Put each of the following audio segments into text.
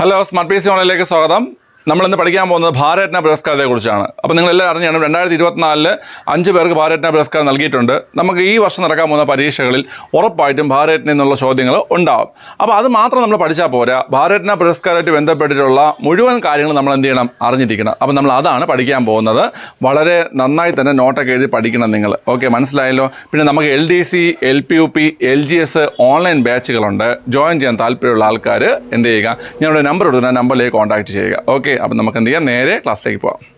Hello smart P C ഓൺലൈനിലേക്ക് സ്വാഗതം. നമ്മളിന്ന് പഠിക്കാൻ പോകുന്നത് ഭാരത്ന പുരസ്കാരത്തെ കുറിച്ചാണ്. അപ്പോൾ നിങ്ങൾ എല്ലാവരും അറിഞ്ഞാണ് രണ്ടായിരത്തി ഇരുപത്തിനാലിൽ അഞ്ച് പേർക്ക് ഭാരത്ന പുരസ്കാരം നൽകിയിട്ടുണ്ട്. നമുക്ക് ഈ വർഷം നടക്കാൻ പോകുന്ന പരീക്ഷകളിൽ ഉറപ്പായിട്ടും ഭാരത്ന എന്നുള്ള ചോദ്യങ്ങൾ ഉണ്ടാവും. അപ്പോൾ അത് മാത്രം നമ്മൾ പഠിച്ചാൽ പോരാ. ഭാരത്ന പുരസ്കാരമായിട്ട് ബന്ധപ്പെട്ടിട്ടുള്ള മുഴുവൻ കാര്യങ്ങൾ നമ്മൾ എന്ത് ചെയ്യണം? അറിഞ്ഞിരിക്കണം. അപ്പോൾ നമ്മൾ അതാണ് പഠിക്കാൻ പോകുന്നത്. വളരെ നന്നായി തന്നെ നോട്ടൊക്കെ എഴുതി പഠിക്കണം നിങ്ങൾ. ഓക്കെ മനസ്സിലായല്ലോ? പിന്നെ നമുക്ക് L D C L P U P L G S online ബാച്ചുകളുണ്ട്. Join ചെയ്യാൻ താല്പര്യമുള്ള ആൾക്കാർ എന്ത് ചെയ്യുക? ഞങ്ങളുടെ നമ്പർ കൊടുക്കുന്ന നമ്പറിലേക്ക് കോൺടാക്ട് ചെയ്യുക. ഓക്കെ അപ്പം നമുക്ക് എന്ത് ചെയ്യാം? നേരെ ക്ലാസ്സിലേക്ക് പോകാം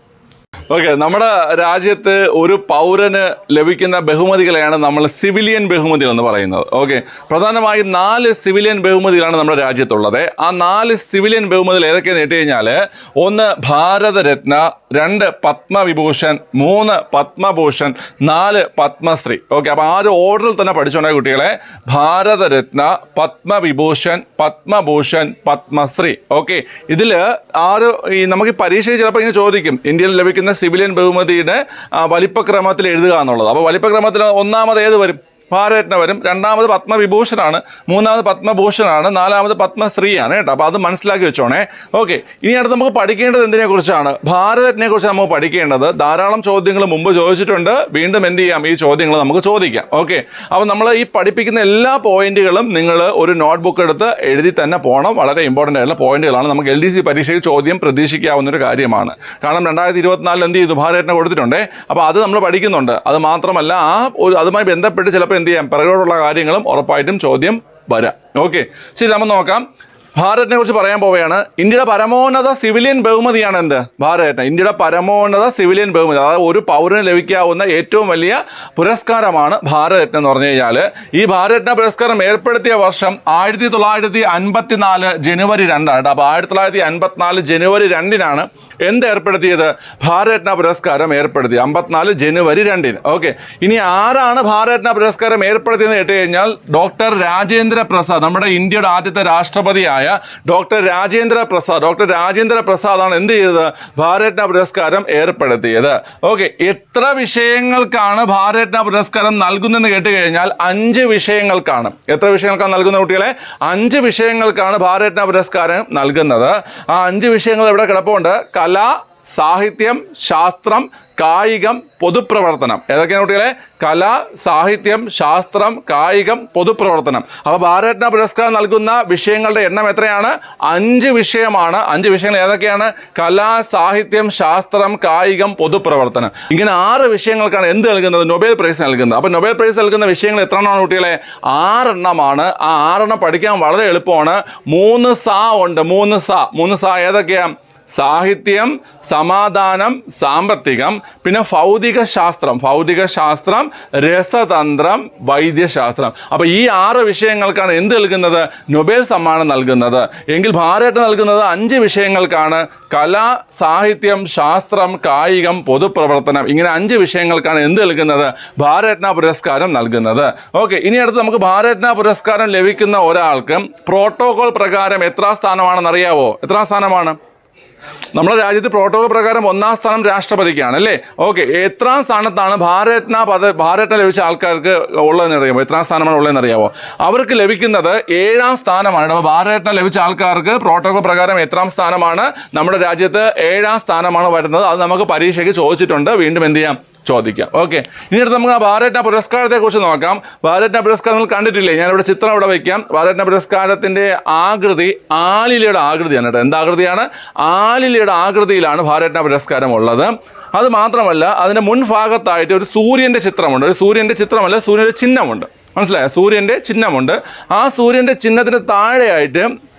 ഓക്കെ നമ്മുടെ രാജ്യത്ത് ഒരു പൗരന് ലഭിക്കുന്ന ബഹുമതികളെയാണ് നമ്മൾ സിവിലിയൻ ബഹുമതികൾ എന്ന് പറയുന്നത്. ഓക്കെ പ്രധാനമായും നാല് സിവിലിയൻ ബഹുമതികളാണ് നമ്മുടെ രാജ്യത്തുള്ളത്. ആ നാല് സിവിലിയൻ ബഹുമതികൾ ഏതൊക്കെയെന്ന് കേട്ട് കഴിഞ്ഞാൽ ഒന്ന് ഭാരതരത്ന രണ്ട് പത്മവിഭൂഷൺ മൂന്ന് പത്മഭൂഷൺ നാല് പത്മശ്രീ. ഓക്കെ അപ്പോൾ ആ ഒരു ഓർഡറിൽ തന്നെ പഠിച്ചോണ്ടേ കുട്ടികളെ ഭാരതരത്ന പത്മവിഭൂഷൺ പത്മഭൂഷൺ പത്മശ്രീ. ഓക്കെ ഇതിൽ ആറ് ഈ നമുക്ക് പരീക്ഷയിൽ ചിലപ്പോൾ ഇങ്ങനെ ചോദിക്കും ഇന്ത്യയിൽ ലഭിക്കുന്ന സിവിലിയൻ ബഹുമതിയുടെ വലിപ്പക്രമത്തിൽ എഴുതുക എന്നുള്ളത്. അപ്പോൾ വലിപ്പക്രമത്തിൽ ഒന്നാമത് ഏത് വരും? ഭാരതരത്ന വരും രണ്ടാമത് പത്മവിഭൂഷണാണ് മൂന്നാമത് പത്മഭൂഷണാണ് നാലാമത് പത്മശ്രീയാണ് കേട്ടോ. അപ്പോൾ അത് മനസ്സിലാക്കി വെച്ചോണേ. ഓക്കെ ഇനി അടുത്ത് നമുക്ക് പഠിക്കേണ്ടത് എന്തിനെ കുറിച്ചാണ്? ഭാരതരത്നെ കുറിച്ച് നമ്മൾ പഠിക്കേണ്ടത് ധാരാളം ചോദ്യങ്ങൾ മുമ്പ് ചോദിച്ചിട്ടുണ്ട്. വീണ്ടും എന്ത് ചെയ്യാം? ഈ ചോദ്യങ്ങൾ നമുക്ക് ചോദിക്കാം. ഓക്കെ അപ്പോൾ നമ്മൾ ഈ പഠിപ്പിക്കുന്ന എല്ലാ പോയിന്റുകളും നിങ്ങൾ ഒരു നോട്ട്ബുക്ക് എടുത്ത് എഴുതി തന്നെ പോകണം വളരെ ഇമ്പോർട്ടന്റ് ആയിട്ടുള്ള പോയിന്റുകളാണ്. നമുക്ക് എൽ ഡി സി പരീക്ഷയിൽ ചോദ്യം പ്രതീക്ഷിക്കാവുന്ന ഒരു കാര്യമാണ്. കാരണം രണ്ടായിരത്തി ഇരുപത്തിനാലിൽ എന്ത് ചെയ്തു? ഭാരതരത്ന കൊടുത്തിട്ടുണ്ടേ. അപ്പോൾ അത് നമ്മൾ പഠിക്കുന്നുണ്ട്. അത് മാത്രമല്ല ആ ഒരു അതുമായി ബന്ധപ്പെട്ട് ചിലപ്പോൾ എന്ത് ചെയ്യാം? പിറകോട്ടുള്ള കാര്യങ്ങളും ഉറപ്പായിട്ടും ചോദ്യം വരാം. ഓക്കെ ശരി നമ്മൾ നോക്കാം. ഭാരതിനെ കുറിച്ച് പറയാൻ പോവുകയാണ്. ഇന്ത്യയുടെ പരമോന്നത സിവിലിയൻ ബഹുമതിയാണ് എന്ത്? ഭാരതരത്ന. ഇന്ത്യയുടെ പരമോന്നത സിവിലിയൻ ബഹുമതി. അതായത് ഒരു പൗരന് ലഭിക്കാവുന്ന ഏറ്റവും വലിയ പുരസ്കാരമാണ് ഭാരതരത്ന എന്ന് പറഞ്ഞു കഴിഞ്ഞാൽ ഈ ഭാരതരത്ന പുരസ്കാരം ഏർപ്പെടുത്തിയ വർഷം ആയിരത്തി തൊള്ളായിരത്തി അൻപത്തിനാല് ജനുവരി രണ്ടാണ് അപ്പോൾ ആയിരത്തി തൊള്ളായിരത്തി അൻപത്തിനാല് ജനുവരി രണ്ടിനാണ് എന്ത് ഏർപ്പെടുത്തിയത്? ഭാരതരത്ന പുരസ്കാരം ഏർപ്പെടുത്തി. അമ്പത്തിനാല് ജനുവരി രണ്ടിന്. ഓക്കെ. ഇനി ആരാണ് ഭാരതരത്ന പുരസ്കാരം ഏർപ്പെടുത്തിയെന്ന് കേട്ട് കഴിഞ്ഞാൽ ഡോക്ടർ രാജേന്ദ്ര പ്രസാദ് നമ്മുടെ ഇന്ത്യയുടെ ആദ്യത്തെ രാഷ്ട്രപതിയായ ഡോക്ടർ രാജേന്ദ്ര പ്രസാദ് ഡോക്ടർ രാജേന്ദ്ര പ്രസാദാണ് എന്ത് ചെയ്തത്? ഭാരതരത്ന പുരസ്കാരം ഏർപ്പെടുത്തിയത്. ഓക്കെ എത്ര വിഷയങ്ങൾക്കാണ് ഭാരതരത്ന പുരസ്കാരം നൽകുന്നതെന്ന് കേട്ട് കഴിഞ്ഞാൽ അഞ്ച് വിഷയങ്ങൾക്കാണ്. എത്ര വിഷയങ്ങൾക്കാണ് നൽകുന്ന കുട്ടികളെ? അഞ്ച് വിഷയങ്ങൾക്കാണ് ഭാരതരത്ന പുരസ്കാരം നൽകുന്നത്. ആ അഞ്ച് വിഷയങ്ങൾ ഇവിടെ കിടപ്പുണ്ട്? കല സാഹിത്യം ശാസ്ത്രം കായികം പൊതുപ്രവർത്തനം. ഏതൊക്കെയാണ് കുട്ടികളെ? കല സാഹിത്യം ശാസ്ത്രം കായികം പൊതുപ്രവർത്തനം. അപ്പോൾ ഭാരതരത്ന പുരസ്കാരം നൽകുന്ന വിഷയങ്ങളുടെ എണ്ണം എത്രയാണ്? അഞ്ച് വിഷയമാണ്. അഞ്ച് വിഷയങ്ങൾ ഏതൊക്കെയാണ്? കല സാഹിത്യം ശാസ്ത്രം കായികം പൊതുപ്രവർത്തനം. ഇങ്ങനെ ആറ് വിഷയങ്ങൾക്കാണ് എന്ത് നൽകുന്നത്? നൊബേൽ പ്രൈസ് നൽകുന്നത്. അപ്പോൾ നൊബേൽ പ്രൈസ് നൽകുന്ന വിഷയങ്ങൾ എത്ര എണ്ണമാണ് കുട്ടികളെ? ആറെണ്ണമാണ്. ആ ആറെണ്ണം പഠിക്കാൻ വളരെ എളുപ്പമാണ്. മൂന്ന് സാ ഉണ്ട്. മൂന്ന് സാ. മൂന്ന് സാ ഏതൊക്കെയാണ് സാഹിത്യം സമാധാനം സാമ്പത്തികം പിന്നെ ഭൗതിക ശാസ്ത്രം ഭൗതിക ശാസ്ത്രം രസതന്ത്രം വൈദ്യശാസ്ത്രം. അപ്പോൾ ഈ ആറ് വിഷയങ്ങൾക്കാണ് എന്ത് നൽകുന്നത്? നൊബേൽ സമ്മാനം നൽകുന്നത്. എങ്കിൽ ഭാരമായിട്ട് നൽകുന്നത് അഞ്ച് വിഷയങ്ങൾക്കാണ്. കല സാഹിത്യം ശാസ്ത്രം കായികം പൊതുപ്രവർത്തനം. ഇങ്ങനെ അഞ്ച് വിഷയങ്ങൾക്കാണ് എന്ത് നൽകുന്നത്? ഭാരത്ന പുരസ്കാരം നൽകുന്നത്. ഓക്കെ ഇനി അടുത്ത് നമുക്ക് ഭാരത്ന പുരസ്കാരം ലഭിക്കുന്ന ഒരാൾക്ക് പ്രോട്ടോകോൾ പ്രകാരം എത്ര സ്ഥാനമാണെന്ന് അറിയാവോ? എത്ര സ്ഥാനമാണ്? നമ്മുടെ രാജ്യത്ത് പ്രോട്ടോകോൾ പ്രകാരം ഒന്നാം സ്ഥാനം രാഷ്ട്രപതിക്കാണ് അല്ലേ? ഓക്കെ എത്രാം സ്ഥാനത്താണ് ഭാരത്ന പദ ഭാരത്ന ലഭിച്ച ആൾക്കാർക്ക് ഉള്ളതെന്ന് അറിയാമോ? എത്രാം സ്ഥാനമാണ് ഉള്ളതെന്ന് അറിയാമോ അവർക്ക് ലഭിക്കുന്നത് ഏഴാം സ്ഥാനമാണ്. ഭാരത്ന ലഭിച്ച ആൾക്കാർക്ക് പ്രോട്ടോകോൾ പ്രകാരം എത്രാം സ്ഥാനമാണ്? നമ്മുടെ രാജ്യത്ത് ഏഴാം സ്ഥാനമാണ് വരുന്നത്. അത് നമുക്ക് പരീക്ഷയ്ക്ക് ചോദിച്ചിട്ടുണ്ട്. വീണ്ടും എന്ത് ചെയ്യാം? ചോദിക്കാം. ഓക്കെ. ഇനി അടുത്ത് നമുക്ക് ആ ഭാരത്ന പുരസ്കാരത്തെ കുറിച്ച് നോക്കാം. ഭാരത്ന പുരസ്കാരം നിങ്ങൾ കണ്ടിട്ടില്ലേ? ഞാനിവിടെ ചിത്രം ഇവിടെ വയ്ക്കാം. ഭാരത്ന പുരസ്കാരത്തിന്റെ ആകൃതി ആലിലയുടെ ആകൃതിയാണ് കേട്ടോ. എന്താ ആകൃതിയാണ്? ആലിലയുടെ ആകൃതിയിലാണ് ഭാരത്ന പുരസ്കാരം ഉള്ളത് അത് മാത്രമല്ല അതിന്റെ മുൻഭാഗത്തായിട്ട് ഒരു സൂര്യന്റെ ചിത്രമുണ്ട്. ഒരു സൂര്യന്റെ ചിത്രമല്ല സൂര്യന്റെ ചിഹ്നമുണ്ട്. മനസ്സിലായ? സൂര്യന്റെ ചിഹ്നമുണ്ട്. ആ സൂര്യന്റെ ചിഹ്നത്തിന് താഴെയായിട്ട്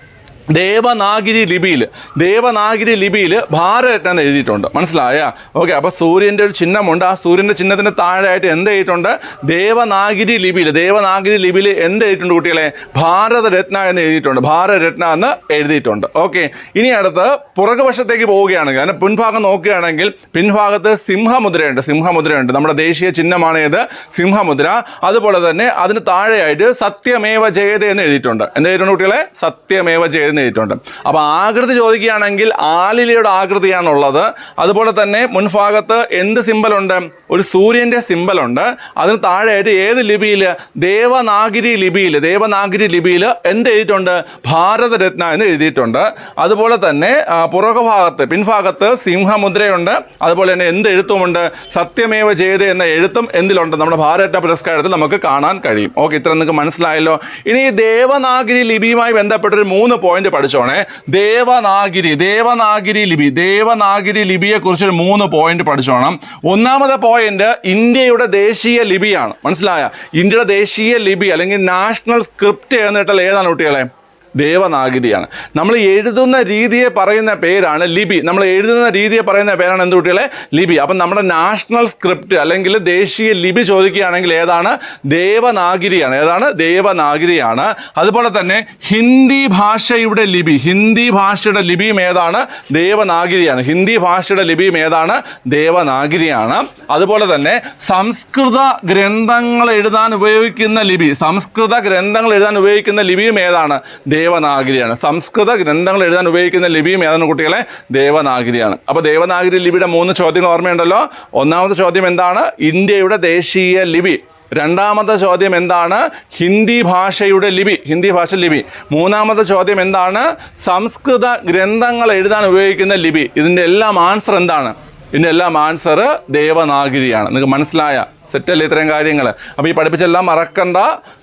ദേവനാഗിരി ലിപിയിൽ ദേവനാഗിരി ലിപിയിൽ ഭാരതരത്ന എന്ന് എഴുതിയിട്ടുണ്ട്. മനസ്സിലായ? ഓക്കെ അപ്പോൾ സൂര്യന്റെ ഒരു ചിഹ്നമുണ്ട്. ആ സൂര്യന്റെ ചിഹ്നത്തിന്റെ താഴെയായിട്ട് എന്ത് എഴുതിയിട്ടുണ്ട്? ദേവനാഗിരി ലിപിയിൽ ദേവനാഗിരി ലിപിയിൽ എന്ത് എഴുതിയിട്ടുണ്ട് കുട്ടികളെ? ഭാരതരത്ന എന്ന് എഴുതിയിട്ടുണ്ട്. ഭാരതരത്ന എന്ന് എഴുതിയിട്ടുണ്ട്. ഓക്കെ ഇനി അടുത്ത് പുറകുവശത്തേക്ക് പോവുകയാണെങ്കിൽ അതിന്റെ പിൻഭാഗം നോക്കുകയാണെങ്കിൽ പിൻഭാഗത്ത് സിംഹമുദ്രയുണ്ട് സിംഹമുദ്രയുണ്ട്. നമ്മുടെ ദേശീയ ചിഹ്നമാണ് ഏത്? സിംഹമുദ്ര. അതുപോലെ തന്നെ അതിന് താഴെയായിട്ട് സത്യമേവ ജയതേ എന്ന് എഴുതിയിട്ടുണ്ട്. എന്ത് എഴുതിയിട്ടുണ്ട് കുട്ടികളെ? സത്യമേവ ജയതേ എന്ന് എഴുതിയിട്ടുണ്ട് അപ്പോൾ ആകൃതി ചോദിക്കുകയാണെങ്കിൽ ആലിലയുടെ ആകൃതിയാണുള്ളത്. അതുപോലെ തന്നെ മുൻഭാഗത്ത് എന്ത് സിമ്പലുണ്ട്? ഒരു സൂര്യന്റെ സിമ്പലുണ്ട്. അതിന് താഴെയായിട്ട് ഏത് ലിപിയിൽ ദേവനാഗിരി ലിപിയിൽ ദേവനാഗിരി ലിപിയിൽ എന്ത് എഴുതിയിട്ടുണ്ട്? ഭാരതരത്ന എന്ന് എഴുതിയിട്ടുണ്ട്. അതുപോലെ തന്നെ പുറകുഭാഗത്ത് പിൻഭാഗത്ത് സിംഹമുദ്രയുണ്ട്. അതുപോലെ തന്നെ എന്ത് എഴുത്തുമുണ്ട്? സത്യമേവ ജയതേ എന്ന എഴുത്തും എന്തിലുണ്ട്? നമ്മുടെ ഭാരത പുരസ്കാരത്തിൽ നമുക്ക് കാണാൻ കഴിയും. ഓക്കെ ഇത്ര നിങ്ങൾക്ക് മനസ്സിലായല്ലോ. ഇനി ദേവനാഗിരി ലിപിയുമായി ബന്ധപ്പെട്ടൊരു മൂന്ന് പോയിന്റ് പഠിച്ചോണേ. ദേവനാഗിരി ദേവനാഗിരി ലിപി ദേവനാഗിരി ലിപിയെ കുറിച്ചൊരു മൂന്ന് പോയിന്റ് പഠിച്ചോണം. ഒന്നാമത്തെ പോയിന്റ് ഇന്ത്യയുടെ ദേശീയ ലിപിയാണ്. മനസ്സിലായ? ഇന്ത്യയുടെ ദേശീയ ലിപി അല്ലെങ്കിൽ നാഷണൽ സ്ക്രിപ്റ്റ് എന്നിട്ടുള്ള ഏതാണ് കുട്ടികളെ? ദേവനാഗരിയാണ് നമ്മൾ എഴുതുന്ന രീതിയെ പറയുന്ന പേരാണ് ലിപി. നമ്മൾ എഴുതുന്ന രീതിയെ പറയുന്ന പേരാണ് എന്ത് കുട്ടികളെ? ലിപി. അപ്പം നമ്മുടെ നാഷണൽ സ്ക്രിപ്റ്റ് അല്ലെങ്കിൽ ദേശീയ ലിപി ചോദിക്കുകയാണെങ്കിൽ ഏതാണ്? ദേവനാഗിരിയാണ് ഏതാണ്? ദേവനാഗിരിയാണ് അതുപോലെ തന്നെ ഹിന്ദി ഭാഷയുടെ ലിപി. ഹിന്ദി ഭാഷയുടെ ലിപിയും ഏതാണ്? ദേവനാഗിരിയാണ് ഹിന്ദി ഭാഷയുടെ ലിപിയും ഏതാണ്? ദേവനാഗിരിയാണ് അതുപോലെ തന്നെ സംസ്കൃത ഗ്രന്ഥങ്ങൾ എഴുതാൻ ഉപയോഗിക്കുന്ന ലിപി. സംസ്കൃത ഗ്രന്ഥങ്ങൾ എഴുതാൻ ഉപയോഗിക്കുന്ന ലിപിയും ഏതാണ്? ദേവനാഗരിയാണ്. സംസ്കൃത ഗ്രന്ഥങ്ങൾ എഴുതാൻ ഉപയോഗിക്കുന്ന ലിപിയും ഏതാണ് കുട്ടികളെ? ദേവനാഗരിയാണ്. അപ്പോൾ ദേവനാഗരി ലിപിയുടെ മൂന്ന് ചോദ്യങ്ങൾ ഓർമ്മയുണ്ടല്ലോ? ഒന്നാമത്തെ ചോദ്യം എന്താണ്? ഇന്ത്യയുടെ ദേശീയ ലിപി. രണ്ടാമത്തെ ചോദ്യം എന്താണ്? ഹിന്ദി ഭാഷയുടെ ലിപി. ഹിന്ദി ഭാഷ ലിപി. മൂന്നാമത്തെ ചോദ്യം എന്താണ്? സംസ്കൃത ഗ്രന്ഥങ്ങൾ എഴുതാൻ ഉപയോഗിക്കുന്ന ലിപി. ഇതിന്റെ എല്ലാം ആൻസർ എന്താണ്? ഇതിന്റെ എല്ലാം ആൻസർ ദേവനാഗിരിയാണ്. നിങ്ങൾക്ക് മനസ്സിലായ സെറ്റല്ലേ ഇത്രയും കാര്യങ്ങൾ അപ്പോൾ ഈ പഠിപ്പിച്ചെല്ലാം മറക്കണ്ട.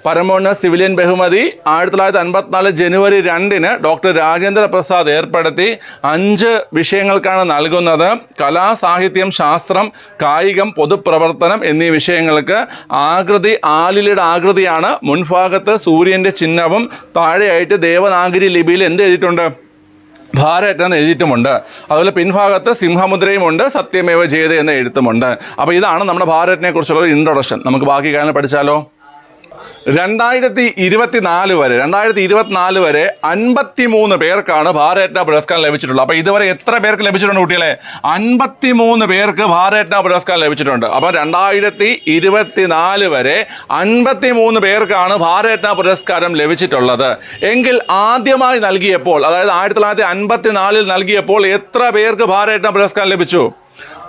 പരമോന്നത സിവിലിയൻ ബഹുമതി. ആയിരത്തി തൊള്ളായിരത്തി അൻപത്തിനാല് ജനുവരി രണ്ടിന് ഡോക്ടർ രാജേന്ദ്ര പ്രസാദ് ഏർപ്പെടുത്തി. അഞ്ച് വിഷയങ്ങൾക്കാണ് നൽകുന്നത്. കലാ സാഹിത്യം ശാസ്ത്രം കായികം പൊതുപ്രവർത്തനം എന്നീ വിഷയങ്ങൾക്ക് ആകൃതി ആലിലയുടെ ആകൃതിയാണ്. മുൻഭാഗത്ത് സൂര്യന്റെ ചിഹ്നവും താഴെയായിട്ട് ദേവനാഗിരി ലിപിയിൽ എന്ത് എഴുതിയിട്ടുണ്ട്? ഭാരത് എന്ന് എഴുതിയിട്ടുമുണ്ട്. അതുപോലെ പിൻഭാഗത്ത് സിംഹമുദ്രയുമുണ്ട് സത്യമേവ ജയത എന്ന എഴുത്തുമുണ്ട്. അപ്പോൾ ഇതാണ് നമ്മുടെ ഭാരതിനെ കുറിച്ചുള്ള ഒരു ഇൻട്രൊഡക്ഷൻ നമുക്ക് ബാക്കി കാര്യങ്ങൾ പഠിച്ചാലോ? രണ്ടായിരത്തി ഇരുപത്തിനാല് വരെ രണ്ടായിരത്തി ഇരുപത്തിനാല് വരെ അൻപത്തി മൂന്ന് പേർക്കാണ് ഭാരരത്ന പുരസ്കാരം ലഭിച്ചിട്ടുള്ളത്. അപ്പോൾ ഇതുവരെ എത്ര പേർക്ക് ലഭിച്ചിട്ടുണ്ട് കുട്ടികളെ? അൻപത്തി മൂന്ന് പേർക്ക് ഭാരരത്ന പുരസ്കാരം ലഭിച്ചിട്ടുണ്ട്. അപ്പോൾ രണ്ടായിരത്തി ഇരുപത്തിനാല് വരെ അൻപത്തി മൂന്ന് പേർക്കാണ് ഭാരരത്ന പുരസ്കാരം ലഭിച്ചിട്ടുള്ളത്. എങ്കിൽ ആദ്യമായി നൽകിയപ്പോൾ അതായത് ആയിരത്തി തൊള്ളായിരത്തി അൻപത്തി നാലിൽ നൽകിയപ്പോൾ എത്ര പേർക്ക് ഭാരരത്ന പുരസ്കാരം ലഭിച്ചു?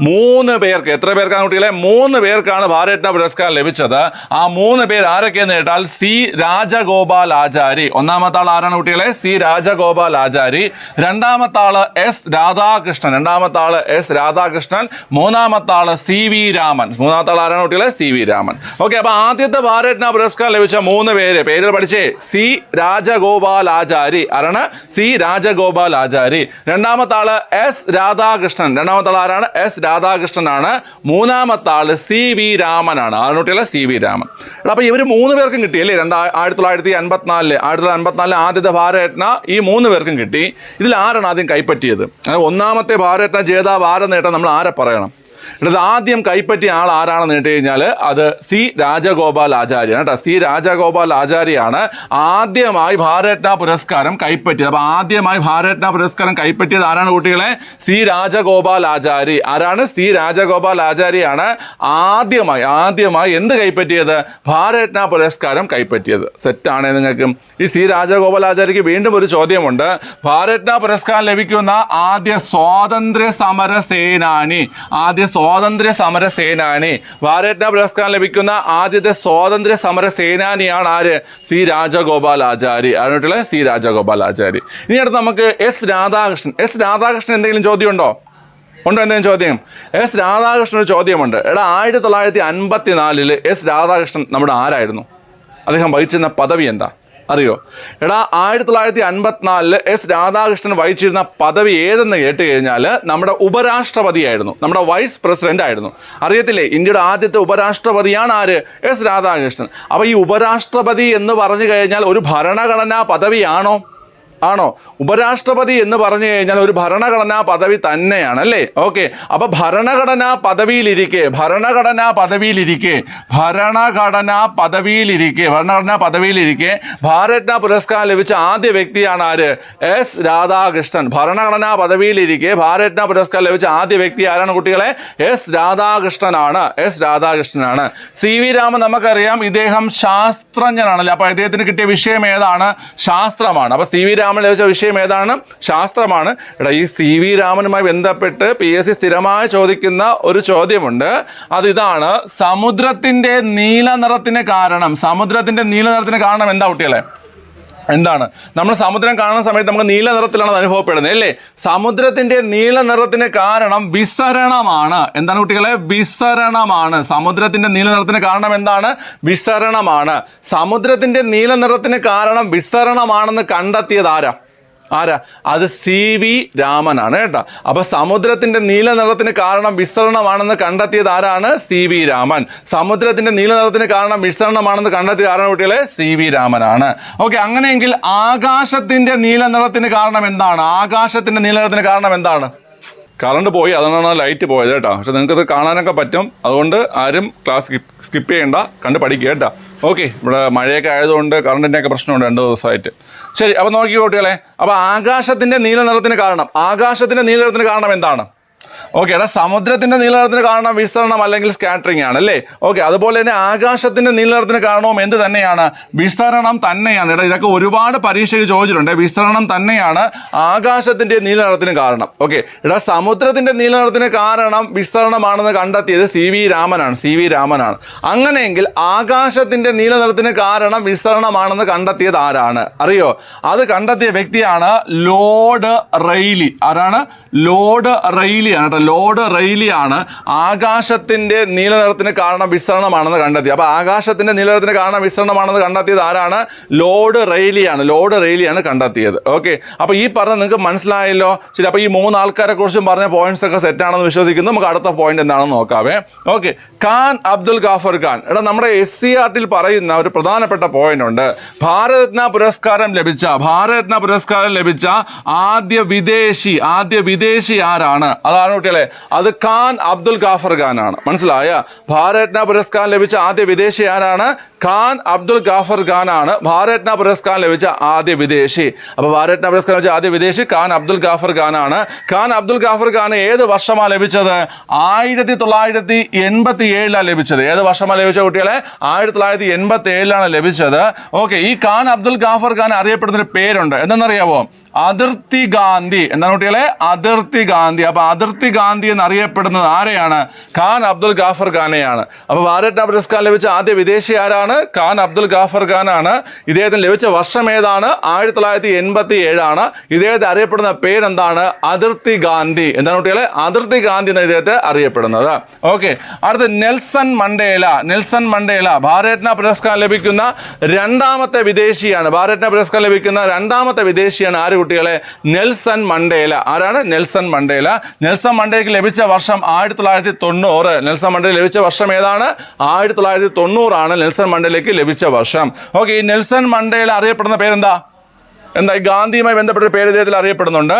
മൂന്ന് പേർക്ക് എത്ര പേർക്കാണ് കുട്ടികളെ? മൂന്ന് പേർക്കാണ് ഭാരരത്ന പുരസ്കാരം ലഭിച്ചത്. ആ മൂന്ന് പേര് ആരൊക്കെയെന്ന് കേട്ടാൽ സി രാജഗോപാൽ ആചാരി. ഒന്നാമത്തെ ആൾ ആരാണ് കുട്ടികളെ? സി രാജഗോപാൽ ആചാരി. രണ്ടാമത്തെ ആൾ എസ് രാധാകൃഷ്ണൻ. രണ്ടാമത്തെ ആൾ എസ് രാധാകൃഷ്ണൻ. മൂന്നാമത്തെ ആൾ സി വി രാമൻ. മൂന്നാമത്തെ ആൾ ആരാണ് കുട്ടികളെ? C V Raman. ഓക്കെ അപ്പൊ ആദ്യത്തെ ഭാരരത്ന പുരസ്കാരം ലഭിച്ച മൂന്ന് പേര് പേര് പഠിച്ചേ. സി രാജഗോപാൽ ആചാരി. ആരാണ്? സി രാജഗോപാൽ ആചാരി. രണ്ടാമത്തെ ആൾ എസ് രാധാകൃഷ്ണൻ. രണ്ടാമത്തെ ആൾ ആരാണ്? എസ് രാധാകൃഷ്ണനാണ്. മൂന്നാമത്തെ ആൾ സി വി രാമനാണ്. ആരാണ് സി വി രാമൻ. അപ്പോൾ അപ്പൊ ഇവർ മൂന്ന് പേർക്കും കിട്ടി അല്ലേ? രണ്ടാ ആയിരത്തി തൊള്ളായിരത്തി അൻപത്തിനാലിൽ ആയിരത്തി തൊള്ളായിരത്തി അൻപത്തിനാലിൽ ആദ്യത്തെ ഭാരരത്ന ഈ മൂന്ന് പേർക്കും കിട്ടി. ഇതിൽ ആരാണ് ആദ്യം കൈപ്പറ്റിയത്? ഒന്നാമത്തെ ഭാരരത്ന ജേതാവ് ആരെന്ന് നമ്മൾ ആരെ പറയണം? ഇത് ആദ്യം കൈപ്പറ്റിയ ആൾ ആരാണെന്ന് കേട്ട് കഴിഞ്ഞാൽ അത് സി രാജഗോപാൽ ആചാര്യാണ് കേട്ടോ. സി രാജഗോപാൽ ആചാര്യാണ് ആദ്യമായി ഭാരത്ന പുരസ്കാരം കൈപ്പറ്റിയത്. അപ്പോൾ ആദ്യമായി ഭാരത്ന പുരസ്കാരം കൈപ്പറ്റിയത് ആരാണ് കുട്ടികളെ? സി രാജഗോപാൽ ആചാരി. ആരാണ്? സി രാജഗോപാൽ ആചാര്യാണ് ആദ്യമായി ആദ്യമായി എന്ത് കൈപ്പറ്റിയത്? ഭാരത്ന പുരസ്കാരം കൈപ്പറ്റിയത്. സെറ്റാണ് നിങ്ങൾക്ക്. ഈ സി രാജഗോപാൽ ആചാര്യക്ക് വീണ്ടും ഒരു ചോദ്യമുണ്ട്. ഭാരത്ന പുരസ്കാരം ലഭിക്കുന്ന ആദ്യ സ്വാതന്ത്ര്യ സമര സേനാനി ആദ്യ സ്വാതന്ത്ര്യ സമര സേനാനി ഭാരത്ന പുരസ്കാരം ലഭിക്കുന്ന ആദ്യത്തെ സ്വാതന്ത്ര്യ സമര സേനാനിയാണ് ആര്? സി. രാജഗോപാൽ ആചാരി ആരുടെ സി. രാജഗോപാൽ ആചാരി ഇനി അടുത്ത് നമുക്ക് എസ്. രാധാകൃഷ്ണൻ. എസ്. രാധാകൃഷ്ണൻ എന്തെങ്കിലും ചോദ്യമുണ്ടോ? ഉണ്ടോ എന്തെങ്കിലും ചോദ്യം? എസ്. രാധാകൃഷ്ണൻ ഒരു ചോദ്യമുണ്ട്. എടാ ആയിരത്തി തൊള്ളായിരത്തി അൻപത്തി നാലിൽ എസ്. രാധാകൃഷ്ണൻ നമ്മുടെ ആരായിരുന്നു? അദ്ദേഹം വഹിച്ചിരുന്ന പദവി എന്താ? അറിയോ? എടാ ആയിരത്തി തൊള്ളായിരത്തി അൻപത്തിനാലിൽ എസ് രാധാകൃഷ്ണൻ വഹിച്ചിരുന്ന പദവി ഏതെന്ന് കേട്ട് കഴിഞ്ഞാൽ നമ്മുടെ ഉപരാഷ്ട്രപതിയായിരുന്നു. നമ്മുടെ വൈസ് പ്രസിഡന്റ് ആയിരുന്നു. അറിയത്തില്ലേ ഇന്ത്യയുടെ ആദ്യത്തെ ഉപരാഷ്ട്രപതിയാണ് ആര്? എസ് രാധാകൃഷ്ണൻ. അപ്പോൾ ഈ ഉപരാഷ്ട്രപതി എന്ന് പറഞ്ഞു കഴിഞ്ഞാൽ ഒരു ഭരണഘടനാ പദവിയാണോ? ആണോ? ഉപരാഷ്ട്രപതി എന്ന് പറഞ്ഞു കഴിഞ്ഞാൽ ഒരു ഭരണഘടനാ പദവി തന്നെയാണ് അല്ലേ? ഓക്കെ. അപ്പൊ ഭരണഘടനാ പദവിയിലിരിക്കെ ഭരണഘടനാ പദവിയിലിരിക്കെ ഭരണഘടനാ പദവിയിലിരിക്കെ ഭരണഘടനാ പദവിയിലിരിക്കെ ഭാരത്ന പുരസ്കാരം ലഭിച്ച ആദ്യ വ്യക്തിയാണ് ആര്? എസ്. രാധാകൃഷ്ണൻ. ഭരണഘടനാ പദവിയിലിരിക്കെ ഭാരത്ന പുരസ്കാരം ലഭിച്ച ആദ്യ വ്യക്തി ആരാണ് കുട്ടികളെ? എസ്. രാധാകൃഷ്ണനാണ്. എസ്. രാധാകൃഷ്ണനാണ്. സി. വി. രാമൻ നമുക്കറിയാം ഇദ്ദേഹം ശാസ്ത്രജ്ഞനാണല്ലേ അപ്പൊ ഇദ്ദേഹത്തിന് കിട്ടിയ വിഷയം ഏതാണ്? ശാസ്ത്രമാണ്. അപ്പൊ സി. വി. രാമൻ രാമൻ ലഭിച്ച വിഷയം ഏതാണ്? ശാസ്ത്രമാണ്. എടാ ഈ സി വി രാമനുമായി ബന്ധപ്പെട്ട് പി എസ് സി സ്ഥിരമായി ചോദിക്കുന്ന ഒരു ചോദ്യമുണ്ട്. അതിതാണ് സമുദ്രത്തിന്റെ നീല നിറത്തിന് കാരണം. സമുദ്രത്തിന്റെ നീല നിറത്തിന് കാരണം എന്താ കുട്ടികളെ? എന്താണ്? നമ്മൾ സമുദ്രം കാണുന്ന സമയത്ത് നമുക്ക് നീല നിറത്തിലാണ് അത് അനുഭവപ്പെടുന്നത് അല്ലേ? സമുദ്രത്തിന്റെ നീല നിറത്തിന് കാരണം വിസരണമാണ്. എന്താണ് കുട്ടികളെ? വിസരണമാണ്. സമുദ്രത്തിന്റെ നീല നിറത്തിന് കാരണം എന്താണ്? വിസരണമാണ്. സമുദ്രത്തിന്റെ നീല നിറത്തിന് കാരണം വിസരണമാണെന്ന് കണ്ടെത്തിയത് ആരാ? ആരാ? അത് സി വി രാമനാണ് കേട്ടോ. അപ്പൊ സമുദ്രത്തിന്റെ നീലനിറത്തിന് കാരണം വിസരണമാണെന്ന് കണ്ടെത്തിയത് ആരാണ്? C V Raman. സമുദ്രത്തിന്റെ നീലനിറത്തിന് കാരണം വിസരണമാണെന്ന് കണ്ടെത്തിയത് ആരാണ് കുട്ടികളെ? C V രാമനാണ്. ഓക്കെ അങ്ങനെയെങ്കിൽ ആകാശത്തിന്റെ നീലനിറത്തിന് കാരണം എന്താണ്? ആകാശത്തിന്റെ നീലനിറത്തിന് കാരണം എന്താണ്? കറണ്ട് പോയി അതാണ് ലൈറ്റ് പോയത് കേട്ടോ. പക്ഷെ നിങ്ങൾക്കത് കാണാനൊക്കെ പറ്റും. അതുകൊണ്ട് ആരും ക്ലാസ് സ്കിപ്പ് ചെയ്യണ്ട. കണ്ട് പഠിക്കുക കേട്ടോ. ഓക്കെ ഇവിടെ മഴയൊക്കെ ആയതുകൊണ്ട് കറണ്ടിന്റെ ഒക്കെ പ്രശ്നമുണ്ട് രണ്ട് ദിവസമായിട്ട്. ശരി അപ്പോൾ നോക്കി കുട്ടികളെ. അപ്പോൾ ആകാശത്തിന്റെ നീല നിറത്തിന് കാരണം ആകാശത്തിന്റെ നീല നിറത്തിന് കാരണം എന്താണ്? ഓക്കെ എടാ സമുദ്രത്തിന്റെ നീലനിറത്തിന് കാരണം വിസ്തരണം അല്ലെങ്കിൽ സ്കാറ്ററിംഗ് ആണ് അല്ലേ? ഓക്കെ അതുപോലെ തന്നെ ആകാശത്തിന്റെ നീലനിറത്തിന് കാരണവും എന്ത് തന്നെയാണ്? വിസ്തരണം തന്നെയാണ്. എടാ ഇതൊക്കെ ഒരുപാട് പരീക്ഷയ്ക്ക് ചോദിച്ചിട്ടുണ്ട്. വിസ്തരണം തന്നെയാണ് ആകാശത്തിന്റെ നീലനിറത്തിന് കാരണം. ഓക്കെ എടാ സമുദ്രത്തിന്റെ നീലനിറത്തിന് കാരണം വിസ്തരണമാണെന്ന് കണ്ടെത്തിയത് സി വി രാമനാണ് സി വി രാമനാണ്. അങ്ങനെയെങ്കിൽ ആകാശത്തിന്റെ നീലനിറത്തിന് കാരണം വിസ്തരണമാണെന്ന് കണ്ടെത്തിയത് ആരാണ്? അറിയോ? അത് കണ്ടെത്തിയ വ്യക്തിയാണ് ലോഡ് റെയ്ലി. ആരാണ്? ലോർഡ് റെയ്ലിയാണ് കേട്ടോ. ലോഡ് റെയിലിയാണ് ആകാശത്തിന്റെ നീലനിറത്തിന് കാരണം വിസ്തരണമാണെന്ന് കണ്ടെത്തി അപ്പൊ ആകാശത്തിന്റെ നീലനിറത്തിന് കാരണം വിസ്തരണമാണെന്ന് കണ്ടെത്തിയത് ആരാണ്? ലോഡ് റെയിലിയാണ്. ലോഡ് റെയിലിയാണ് കണ്ടെത്തിയത്. ഓക്കെ. അപ്പൊ ഈ പറഞ്ഞ നിങ്ങൾക്ക് മനസ്സിലായല്ലോ? ശരി അപ്പൊ ഈ മൂന്ന് ആൾക്കാരെ കുറിച്ചും പറഞ്ഞ പോയിന്റ്സ് ഒക്കെ സെറ്റ് ആണെന്ന് വിശ്വസിക്കുന്നു. നമുക്ക് അടുത്ത പോയിന്റ് എന്താണെന്ന് നോക്കാവേ. ഓക്കെ. ഖാൻ അബ്ദുൽ ഗാഫർ ഖാൻ. എടാ നമ്മുടെ എസ് സി ആർട്ടിൽ പറയുന്ന ഒരു പ്രധാനപ്പെട്ട പോയിന്റ് ഉണ്ട്. ഭാരതരത്ന പുരസ്കാരം ലഭിച്ച ഭാരതരത്ന പുരസ്കാരം ലഭിച്ച ആദ്യ വിദേശി ആദ്യ വിദേശി ആരാണ്? അതാണ് കുട്ടികളെ അത് ഖാൻ അബ്ദുൽ ഗാഫർ ഖാൻ ആണ് മനസ്സിലായ ഭാരത്ന പുരസ്കാരം ലഭിച്ച ആദ്യ വിദേശി ആരാണ്? ഖാൻ അബ്ദുൽ ഗാഫർ ഖാൻ ആണ് ഭാരതരത്ന പുരസ്കാരം ലഭിച്ച ആദ്യ വിദേശി. അപ്പൊ ഭാരത്ന പുരസ്കാരം ലഭിച്ച ആദ്യ വിദേശി ഖാൻ അബ്ദുൽ ഗാഫർ ഖാൻ ആണ് ഖാൻ അബ്ദുൽ ഗാഫർ ഖാൻ ഏത് വർഷമാണ് ലഭിച്ചത്? ആയിരത്തി തൊള്ളായിരത്തി എൺപത്തി ഏഴിലാണ് ലഭിച്ചത്. ഏത് വർഷമാണ് ലഭിച്ച കുട്ടികളെ? ആയിരത്തി തൊള്ളായിരത്തി എൺപത്തി ഏഴിലാണ് ലഭിച്ചത്. ഓക്കെ ഈ ഖാൻ അബ്ദുൽ ഗാഫർ ഖാൻ അറിയപ്പെടുന്ന ഒരു പേരുണ്ട്. എന്തെന്നറിയാവോ? അതിർത്തി ഗാന്ധി. എന്താണ് കുട്ടികളെ? അതിർത്തി ഗാന്ധി. അപ്പൊ അതിർത്തി ഗാന്ധി എന്നറിയപ്പെടുന്നത് ആരെയാണ്? ഖാൻ അബ്ദുൽ ഗാഫർ ഖാനെയാണ്. അപ്പൊ ഭാരത് പുരസ്കാരം ലഭിച്ച ആദ്യ വിദേശി ആരാണ്? ഖാൻ അബ്ദുൽ ഗാഫർ ഖാനാണ്. ഇദ്ദേഹത്തിന് ലഭിച്ച വർഷം ഏതാണ്? ആയിരത്തി തൊള്ളായിരത്തി എൺപത്തി ഏഴാണ് ഇദ്ദേഹത്തെ അറിയപ്പെടുന്ന പേരെന്താണ്? അതിർത്തി ഗാന്ധി. എന്താണ് കുട്ടികളെ? അതിർത്തി ഗാന്ധി എന്ന ഇദ്ദേഹത്തെ അറിയപ്പെടുന്നത്. ഓക്കെ. അടുത്ത് Nelson Mandela. Nelson Mandela Bharat Ratna പുരസ്കാരം ലഭിക്കുന്ന രണ്ടാമത്തെ വിദേശിയാണ്. ഭാരത്ന പുരസ്കാരം ലഭിക്കുന്ന രണ്ടാമത്തെ വിദേശിയാണ്. ആര് കുട്ടികളെ നെൽസൺ മണ്ടേല. ആരാണ്? Nelson Mandela. നെൽസൺ മണ്ടേക്ക് ലഭിച്ച വർഷം ആയിരത്തി തൊള്ളായിരത്തി തൊണ്ണൂറ് നെൽസൺ മണ്ടേല ലഭിച്ച വർഷം ഏതാണ്? ആയിരത്തി തൊള്ളായിരത്തി തൊണ്ണൂറാണ് നെൽസൺ മണ്ടേലയ്ക്ക് ലഭിച്ച വർഷം. ഓക്കെ ഈ നെൽസൺ മണ്ടേല അറിയപ്പെടുന്ന പേരെന്താ? എന്താ ഈ ഗാന്ധിയുമായി ബന്ധപ്പെട്ട പേര് ഇദ്ദേഹത്തിൽ അറിയപ്പെടുന്നുണ്ട്.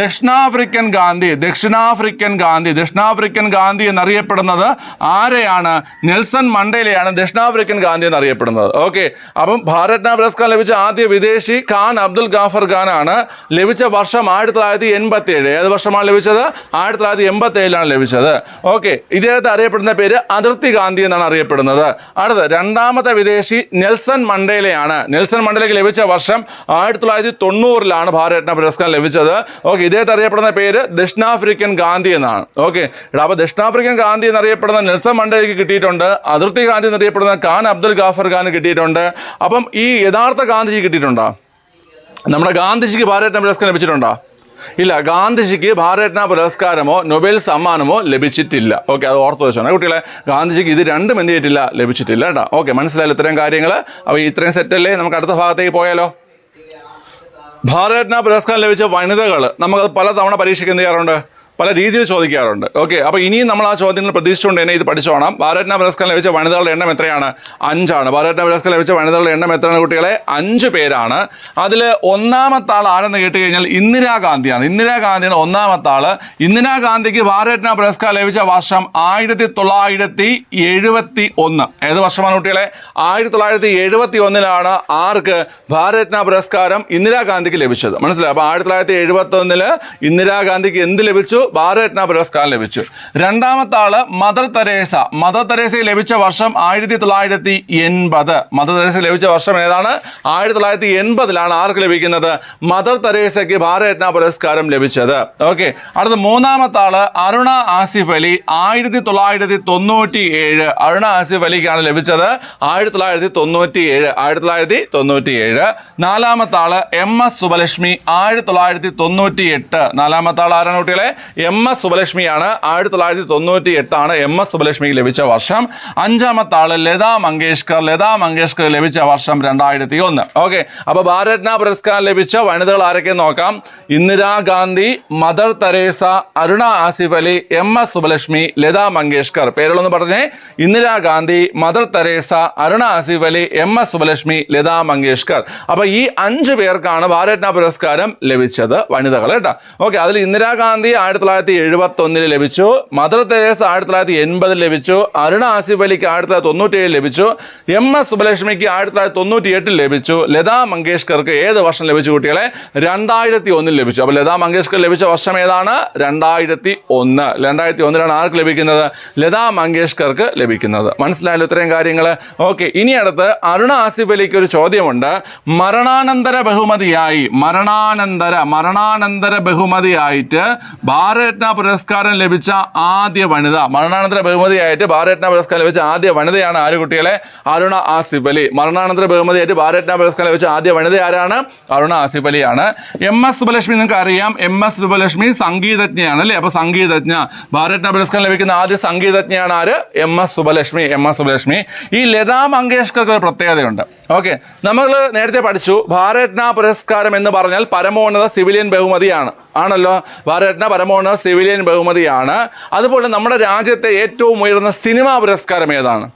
ദക്ഷിണാഫ്രിക്കൻ ഗാന്ധി ദക്ഷിണാഫ്രിക്കൻ ഗാന്ധി ദക്ഷിണാഫ്രിക്കൻ ഗാന്ധി എന്നറിയപ്പെടുന്നത് ആരെയാണ്? നെൽസൺ മണ്ടേലയാണ് ദക്ഷിണാഫ്രിക്കൻ ഗാന്ധി എന്നറിയപ്പെടുന്നത്. ഓക്കെ അപ്പം ഭാരത്ന പുരസ്കാരം ലഭിച്ച ആദ്യ വിദേശി ഖാൻ അബ്ദുൽ ഗാഫർ ഖാൻ ആണ് ലഭിച്ച വർഷം ആയിരത്തി തൊള്ളായിരത്തി എൺപത്തി ഏഴ് ഏത് വർഷമാണ് ലഭിച്ചത്? ആയിരത്തി തൊള്ളായിരത്തി എൺപത്തി ഏഴിലാണ് ലഭിച്ചത്. ഓക്കെ ഇദ്ദേഹത്തെ അറിയപ്പെടുന്ന പേര് അതിർത്തി ഗാന്ധി എന്നാണ് അറിയപ്പെടുന്നത്. അടുത്ത രണ്ടാമത്തെ വിദേശി നെൽസൺ മണ്ടേലയാണ്. നെൽസൺ മണ്ടേലയ്ക്ക് ലഭിച്ച വർഷം ആയിരത്തി തൊള്ളായിരത്തി തൊണ്ണൂറിലാണ് ഭാരതരത്ന പുരസ്കാരം ലഭിച്ചത്. ഓക്കെ ഇദ്ദേഹത്തെ അറിയപ്പെടുന്ന പേര് ദക്ഷിണാഫ്രിക്കൻ ഗാന്ധി എന്നാണ്. ഓക്കെ അപ്പോൾ ദക്ഷിണാഫ്രിക്കൻ ഗാന്ധി എന്നറിയപ്പെടുന്ന നെൽസൺ മണ്ടേലയ്ക്ക് കിട്ടിയിട്ടുണ്ട്. അതിർത്തി ഗാന്ധി എന്നറിയപ്പെടുന്ന ഖാൻ അബ്ദുൽ ഗാഫർ ഖാന് കിട്ടിയിട്ടുണ്ട്. അപ്പം ഈ യഥാർത്ഥ ഗാന്ധിജി കിട്ടിയിട്ടുണ്ടോ? നമ്മുടെ ഗാന്ധിജിക്ക് ഭാരതരത്ന പുരസ്കാരം ലഭിച്ചിട്ടുണ്ടോ? ഇല്ല ഗാന്ധിജിക്ക് ഭാരതരത്ന പുരസ്കാരമോ നൊബേൽ സമ്മാനമോ ലഭിച്ചിട്ടില്ല. ഓക്കെ അത് ഓർത്ത് വെച്ചോണേ. കുട്ടികളെ ഗാന്ധിജിക്ക് ഇത് രണ്ടും എന്ത് ചെയ്തിട്ടില്ല? ലഭിച്ചിട്ടില്ല കേട്ടോ. ഓക്കെ മനസ്സിലായല്ലോ ഇത്രയും കാര്യങ്ങൾ അപ്പോൾ ഇത്രയും സെറ്റല്ലേ നമുക്ക് അടുത്ത ഭാഗത്തേക്ക് പോയാലോ? ഭാരതരത്ന പുരസ്കാരം ലഭിച്ച വനിതകൾ നമുക്കത് പലതവണ പരീക്ഷയ്ക്ക് എന്ത് ചെയ്യാറുണ്ട്? പല രീതിയിൽ ചോദിക്കാറുണ്ട്. ഓക്കെ അപ്പോൾ ഇനിയും നമ്മൾ ആ ചോദ്യങ്ങൾ പ്രതീക്ഷിച്ചുകൊണ്ട് തന്നെ ഇത് പഠിച്ചോണം. ഭാരതരത്ന പുരസ്കാരം ലഭിച്ച വനിതകളുടെ എണ്ണം എത്രയാണ്? അഞ്ചാണ്. ഭാരതരത്ന പുരസ്കാരം ലഭിച്ച വനിതകളുടെ എണ്ണം എത്രയാണ് കുട്ടികളെ? അഞ്ച് പേരാണ്. അതിൽ ഒന്നാമത്തെ ആൾ ആരെന്ന് കേട്ട് കഴിഞ്ഞാൽ ഇന്ദിരാഗാന്ധിയാണ്. ഇന്ദിരാഗാന്ധിയാണ് ഒന്നാമത്തെ ആൾ ഇന്ദിരാഗാന്ധിക്ക് ഭാരതരത്ന പുരസ്കാരം ലഭിച്ച വർഷം ആയിരത്തി തൊള്ളായിരത്തി എഴുപത്തി ഒന്ന് ഏത് വർഷമാണ് കുട്ടികളെ? ആയിരത്തി തൊള്ളായിരത്തി എഴുപത്തി ഒന്നിലാണ് ആർക്ക് ഭാരതരത്ന പുരസ്കാരം ഇന്ദിരാഗാന്ധിക്ക് ലഭിച്ചത്. മനസ്സിലായി? അപ്പോൾ ആയിരത്തി തൊള്ളായിരത്തി എഴുപത്തി ഒന്നിൽ ഇന്ദിരാഗാന്ധിക്ക് എന്ത് ലഭിച്ചു? ഭാരതരത്ന പുരസ്കാരം ലഭിച്ചു. രണ്ടാമത്തെ ആൾ മദർ തെരേസ. മദർ തെരേസ ലഭിച്ച വർഷം ആയിരത്തി തൊള്ളായിരത്തി എൺപത്. മദർ തെരേസ ലഭിച്ച വർഷം ഏതാണ്? ആയിരത്തി തൊള്ളായിരത്തി എൺപതിലാണ് ആർക്ക് ലഭിക്കുന്നത്? മദർ തെരേസയ്ക്ക് ഭാരതരത്ന പുരസ്കാരം ലഭിച്ചത്. ഓക്കെ അടുത്ത മൂന്നാമത്തെ ആൾ അരുണ ആസിഫ് അലി ആയിരത്തി തൊള്ളായിരത്തി തൊണ്ണൂറ്റി ഏഴ് അരുണ ആസിഫ് അലിക്കാണ് ലഭിച്ചത് ആയിരത്തി തൊള്ളായിരത്തി തൊണ്ണൂറ്റി ഏഴ് ആയിരത്തി തൊള്ളായിരത്തി തൊണ്ണൂറ്റി ഏഴ് നാലാമത്തെ ആൾ എം എസ് സുബലക്ഷ്മി ആയിരത്തി തൊള്ളായിരത്തി തൊണ്ണൂറ്റി എട്ട് നാലാമത്തെ ആൾ ആരാണ് കുട്ടികളെ? എം എസ് സുബലക്ഷ്മിയാണ്. ആയിരത്തി തൊള്ളായിരത്തി തൊണ്ണൂറ്റി എട്ടാണ് എം എസ് സുബലക്ഷ്മിക്ക് ലഭിച്ച വർഷം. അഞ്ചാമത്തെ ആൾ ലതാ മങ്കേഷ്കർ. ലതാ മങ്കേഷ്കർ ലഭിച്ച വർഷം രണ്ടായിരത്തി ഒന്ന്. ഓക്കെ അപ്പൊ ഭാരത്ന പുരസ്കാരം ലഭിച്ച വനിതകൾ ആരൊക്കെ നോക്കാം. Indira Gandhi Mother Teresa Aruna Asaf Ali M S Subbulakshmi Lata Mangeshkar. പേരുകളൊന്ന് പറഞ്ഞേ. Indira Gandhi Mother Teresa Aruna Asaf Ali M S Subbulakshmi Lata Mangeshkar. അപ്പൊ ഈ അഞ്ച് പേർക്കാണ് ഭാരത്ന പുരസ്കാരം ലഭിച്ചത് വനിതകൾ കേട്ടോ. ഓക്കെ അതിൽ ഇന്ദിരാഗാന്ധി ആയിരത്തി തൊള്ളായിരത്തി എഴുപത്തി ഒന്നിൽ ലഭിച്ചു. മദർ തെരേസ ആയിരത്തി തൊള്ളായിരത്തി എൺപതിൽ ലഭിച്ചു. അരുണ ആസിഫ് അലിക്ക് ആയിരത്തി തൊള്ളായിരത്തി തൊണ്ണൂറ്റി ഏഴിൽ ലഭിച്ചു. എം എസ് സുബലക്ഷ്മിക്ക് ആയിരത്തി തൊള്ളായിരത്തി തൊണ്ണൂറ്റി എട്ടിൽ ലഭിച്ചു. ലതാ മങ്കേഷ്കർക്ക് ഏത് വർഷം ലഭിച്ചു കുട്ടികളെ? രണ്ടായിരത്തി ഒന്നിൽ ലഭിച്ചു. അപ്പോൾ ലതാ മങ്കേഷ്കർ ലഭിച്ച വർഷം ഏതാണ്? രണ്ടായിരത്തി ഒന്ന് രണ്ടായിരത്തി ഒന്നിലാണ് ആർക്ക് ലഭിക്കുന്നത്? ലതാ മങ്കേഷ്കർക്ക് ലഭിക്കുന്നത്. മനസ്സിലായല്ലോ ഇത്രയും കാര്യങ്ങൾ ഓക്കെ ഇനി അടുത്ത് അരുണ ആസിഫ് അലിക്ക് ഒരു ചോദ്യമുണ്ട്. മരണാനന്തര ബഹുമതിയായി. മരണാനന്തര മരണാനന്തര ബഹുമതിയായിട്ട് ഭാരതരത്ന പുരസ്കാരം ലഭിച്ച ആദ്യ വനിത. മരണാനന്തര ബഹുമതിയായിട്ട് ഭാരതരത്ന പുരസ്കാരം ലഭിച്ച ആദ്യ വനിതയാണ് ആര് കുട്ടികളെ അരുണ ആസിഫ് അലി. മരണാനന്തര ബഹുമതിയായിട്ട് ഭാരതരത്ന പുരസ്കാരം ലഭിച്ച ആദ്യ വനിത ആരാണ്? അരുണ ആസിഫ് അലിയാണ് എം എസ് സുബലക്ഷ്മി നിങ്ങൾക്ക് അറിയാം. എം എസ് സുബലക്ഷ്മി സംഗീതജ്ഞയാണ് അല്ലേ? അപ്പോൾ സംഗീതജ്ഞ. ഭാരതരത്ന പുരസ്കാരം ലഭിക്കുന്ന ആദ്യ സംഗീതജ്ഞയാണ് ആര്? M S Subbulakshmi M S Subbulakshmi ഈ ലതാ മങ്കേഷ്കർക്ക് ഒരു പ്രത്യേകതയുണ്ട്. ഓക്കെ. നമ്മൾ നേരത്തെ പഠിച്ചു. ഭാരതരത്ന പുരസ്കാരം എന്ന് പറഞ്ഞാൽ പരമോന്നത സിവിലിയൻ ബഹുമതിയാണ്. ആണല്ലോ. ഭാരതരത്ന പരമോന്നത സിവിലിയൻ ബഹുമതിയാണ്. അതുപോലെ നമ്മുടെ രാജ്യത്തെ ഏറ്റവും ഉയർന്ന സിനിമാ പുരസ്കാരം ഏതാണ്?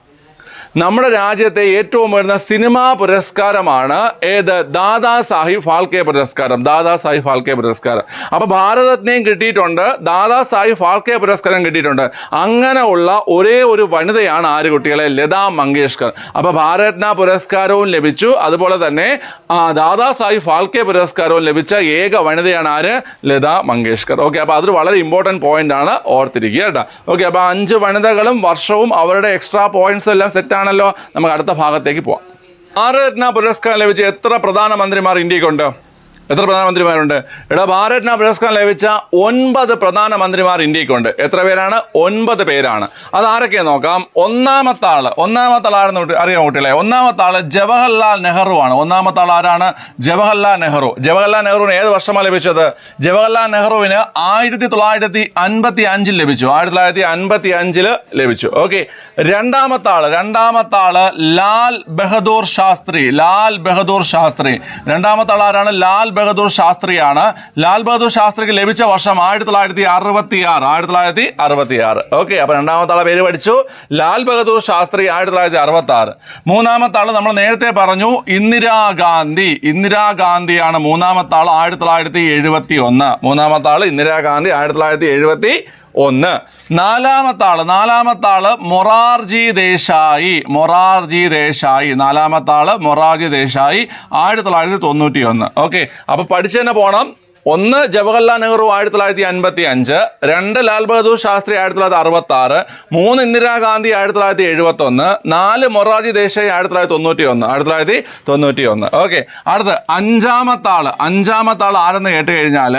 നമ്മുടെ രാജ്യത്തെ ഏറ്റവും ഉയർന്ന സിനിമാ പുരസ്കാരമാണ് ഏത്? ദാദാ സാഹിബ് ഫാൽക്കെ പുരസ്കാരം. ദാദാ സാഹിബ് ഫാൽക്കെ പുരസ്കാരം. അപ്പൊ ഭാരതരത്നയും കിട്ടിയിട്ടുണ്ട്. ദാദാ സാഹിബ് ഫാൽക്കെ പുരസ്കാരം കിട്ടിയിട്ടുണ്ട്. അങ്ങനെ ഉള്ള ഒരേ ഒരു വനിതയാണ് ആര് കുട്ടികളെ? ലതാ മങ്കേഷ്കർ. അപ്പൊ ഭാരതരത്ന പുരസ്കാരവും ലഭിച്ചു. അതുപോലെ തന്നെ ദാദാ സാഹിബ് ഫാൽക്കെ പുരസ്കാരവും ലഭിച്ച ഏക വനിതയാണ് ആര്? ലതാ മങ്കേഷ്കർ. ഓക്കെ അപ്പൊ അതൊരു വളരെ ഇമ്പോർട്ടന്റ് പോയിന്റ് ആണ്. ഓർത്തിരിക്കുക കേട്ടോ. ഓക്കെ അപ്പൊ അഞ്ച് വനിതകളും വർഷവും അവരുടെ എക്സ്ട്രാ പോയിന്റ്സ് എല്ലാം സെറ്റ് ആണല്ലോ. നമുക്ക് അടുത്ത ഭാഗത്തേക്ക് പോവാം. ഭാരതരത്ന പുരസ്കാരം ലഭിച്ച എത്ര പ്രധാനമന്ത്രിമാർ ഇന്ത്യക്കുണ്ട്? എത്ര പ്രധാനമന്ത്രിമാരുണ്ട്? എടാ ഭാരത്ന പുരസ്കാരം ലഭിച്ച ഒൻപത് പ്രധാനമന്ത്രിമാർ ഇന്ത്യക്കുണ്ട് എത്ര പേരാണ്? ഒൻപത് പേരാണ്. അത് ആരൊക്കെ നോക്കാം? ഒന്നാമത്തെ ആൾ ഒന്നാമത്തെ ആളാണെന്ന് അറിയാം കുട്ടികളെ? ഒന്നാമത്തെ ആൾ ജവഹർലാൽ നെഹ്റു ആണ്. ഒന്നാമത്തെ ആൾ ആരാണ്? ജവഹർലാൽ നെഹ്റു. ജവഹർലാൽ നെഹ്റുവിന് ഏത് വർഷമാണ് ലഭിച്ചത്? ജവഹർലാൽ നെഹ്റുവിന് ആയിരത്തി തൊള്ളായിരത്തി അൻപത്തി അഞ്ചിൽ ലഭിച്ചു. ആയിരത്തി തൊള്ളായിരത്തി അൻപത്തി അഞ്ചിൽ ലഭിച്ചു. ഓക്കെ. രണ്ടാമത്തെ ആൾ രണ്ടാമത്തെ ആൾ ലാൽ ബഹദൂർ ശാസ്ത്രി. ലാൽ ബഹദൂർ ശാസ്ത്രി. രണ്ടാമത്തെ ആൾ ആരാണ്? ലാൽ ബഹദൂർ ശാസ്ത്രിയാണ്. ലാൽ ബഹദൂർ ശാസ്ത്രിക്ക് ലഭിച്ച വർഷം ആയിരത്തി തൊള്ളായിരത്തി അറുപത്തി ആറ് ആയിരത്തി തൊള്ളായിരത്തി അറുപത്തി ആറ് ഓക്കെ അപ്പൊ രണ്ടാമത്തെ ആളെ പേര് പഠിച്ചു. ലാൽ ബഹദൂർ ശാസ്ത്രി ആയിരത്തി തൊള്ളായിരത്തി അറുപത്തി ആറ് മൂന്നാമത്തെ ആൾ നമ്മൾ നേരത്തെ പറഞ്ഞു ഇന്ദിരാഗാന്ധി ഇന്ദിരാഗാന്ധിയാണ് മൂന്നാമത്തെ ആൾ ആയിരത്തി തൊള്ളായിരത്തി എഴുപത്തി ഒന്ന് മൂന്നാമത്തെ ആൾ ഇന്ദിരാഗാന്ധി ആയിരത്തി തൊള്ളായിരത്തി എഴുപത്തി ഒന്ന്. നാലാമത്തെ ആൾ നാലാമത്തെ ആൾ മൊറാർജി ദേശായി മൊറാർജി ദേശായി. നാലാമത്തെ ആൾ മൊറാർജി ദേശായി ആയിരത്തി തൊള്ളായിരത്തി തൊണ്ണൂറ്റി ഒന്ന് ഓക്കെ അപ്പൊ പഠിച്ചു തന്നെ പോണം. ഒന്ന് ജവഹർലാൽ നെഹ്റു ആയിരത്തി തൊള്ളായിരത്തി അൻപത്തി അഞ്ച് രണ്ട് ലാൽ ബഹദൂർ ശാസ്ത്രി ആയിരത്തി തൊള്ളായിരത്തി അറുപത്തി ആറ് മൂന്ന് ഇന്ദിരാഗാന്ധി ആയിരത്തി തൊള്ളായിരത്തി എഴുപത്തി ഒന്ന് നാല് മൊറാർജി ദേശായി ആയിരത്തി തൊള്ളായിരത്തി തൊണ്ണൂറ്റി ഒന്ന് ആയിരത്തി തൊള്ളായിരത്തി തൊണ്ണൂറ്റി ഒന്ന് ഓക്കെ അടുത്ത് അഞ്ചാമത്തെ ആൾ ആരെന്ന് കേട്ട് കഴിഞ്ഞാൽ